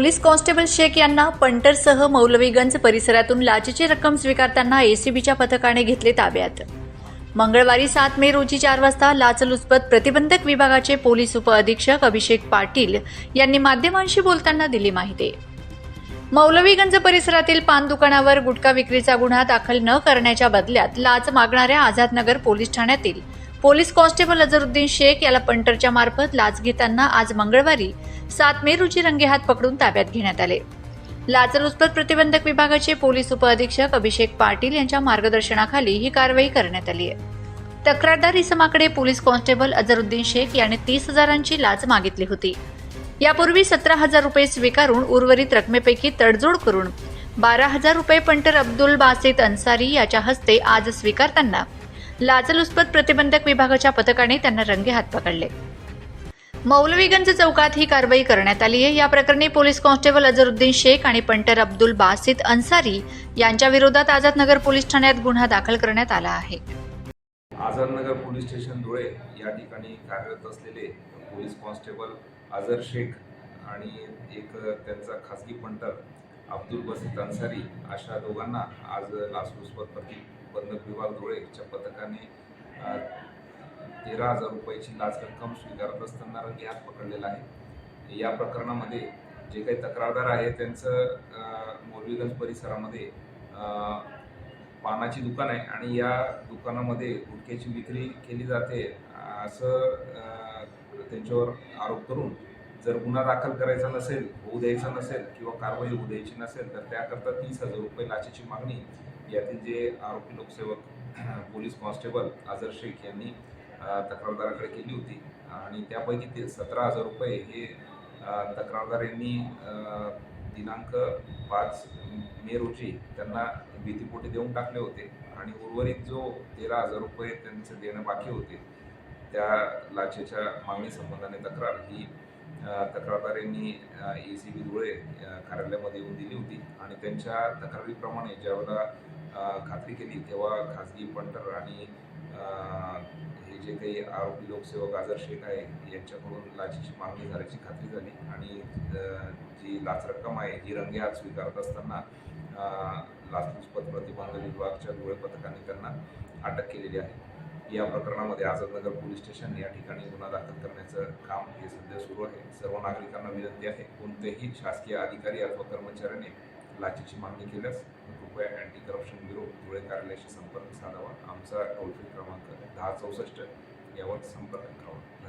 Police constable Shaikh यांना पंटरसह मौलवीगंज परिसरातून लाचेची रक्कम स्वीकारताना एसीबीच्या पथकाने घेतले ताब्यात. मंगळवारी सात मे रोजी चार वाजता लाचलुचपत प्रतिबंधक विभागाचे पोलीस उपअधीक्षक अभिषेक पाटील यांनी माध्यमांशी बोलताना दिली माहिती. मौलवीगंज परिसरातील पान दुकानावर गुटखा विक्रीचा गुन्हा दाखल न करण्याच्या बदल्यात लाच मागणाऱ्या आझादनगर पोलीस ठाण्यातील पोलीस कॉन्स्टेबल अझरुद्दीन शेख याला पंटरच्या मार्फत लाच घेताना आज मंगळवारी सात मे रोजी रंगेहात पकडून ताब्यात घेण्यात आले. लाचलुचपत प्रतिबंधक विभागाचे पोलीस उपअधीक्षक अभिषेक पाटील यांच्या मार्गदर्शनाखाली ही कारवाई करण्यात आली आहे. तक्रारदार इसमाकडे पोलीस कॉन्स्टेबल अझरुद्दीन शेख याने तीस हजारांची लाच मागितली होती. यापूर्वी सतरा हजार रुपये स्वीकारून उर्वरित रकमेपैकी तडजोड करून बारा हजार रुपये पंटर अब्दुल बासित अन्सारी याच्या हस्ते आज स्वीकारताना लाचलुचपत प्रतिबंधक विभागाच्या पथकाने त्यांना रंगे हात पकडले. मौलवीगंज चौकात ही कारवाई करण्यात आली आहे. या प्रकरणी पोलीस कॉन्स्टेबल अझरुद्दीन शेख आणि पंटर अब्दुल बासित अन्सारी यांच्या विरोधात आझादनगर पोलीस ठाण्यात गुन्हा दाखल करण्यात आला आहे. आझादनगर पोलीस स्टेशन धुळे या ठिकाणी कार्यरत असलेले पोलीस कॉन्स्टेबल अझर शेख आणि एक त्यांचा खासगी पंटर अब्दुल बसित अन्सारी अशा दोघांना आज लाचलुचपत प्रतिबंधक विभाग धुळेच्या पथकाने तेरा हजार रुपयाची लाच रक्कम स्वीकारत असताना रंगेहात पकडलेला आहे. या प्रकरणामध्ये जे काही तक्रारदार आहे त्यांचं अ, मौलवीगंज परिसरामध्ये पानाची दुकान आहे आणि या दुकानामध्ये गुटख्याची विक्री केली जाते असं त्यांच्यावर आरोप करून जर गुन्हा दाखल करायचा नसेल होऊ द्यायचा नसेल किंवा कारवाई होऊ द्यायची नसेल तर त्याकरता तीस हजार रुपये लाचेची मागणी यातील जे आरोपी लोकसेवक पोलीस कॉन्स्टेबल आझर शेख यांनी तक्रारदाराकडे केली होती. आणि त्यापैकी ते सतरा हजार रुपये हे तक्रारदार यांनी दिनांक पाच मे रोजी त्यांना भीतीपोटी देऊन टाकले होते. आणि उर्वरित जो तेरा हजार रुपये त्यांचे देणं बाकी होते त्या लाचेच्या मागणी संबंधाने तक्रार ही तक्रारदार यांनी ए सी बी धुळे कार्यालयामध्ये येऊन दिली होती. आणि त्यांच्या तक्रारीप्रमाणे ज्यावेळेला खात्री केली. तेव्हा खाजगी पंटर आणि हे जे काही आरोपी लोकसेवक गाजर शेख आहे यांच्याकडून लाचेची मागणी झाल्याची खात्री झाली आणि जी लाच रक्कम आहे ही आज स्वीकारत असताना लाचलुचपत प्रतिबंध विभागाच्या धुळे पथकाने त्यांना अटक केलेली आहे. या प्रकरणामध्ये आझादनगर पोलीस स्टेशन या ठिकाणी गुन्हा दाखल करण्याचं काम हे सध्या सुरू आहे. सर्व नागरिकांना विनंती आहे कोणतेही शासकीय अधिकारी अथवा कर्मचाऱ्याने लाचेची मागणी केल्यास कृपया अँटी करप्शन ब्युरो धुळे कार्यालयाशी संपर्क साधावा. आमचा टोल फ्री क्रमांक दहा चौसष्ट यावर संपर्क करावा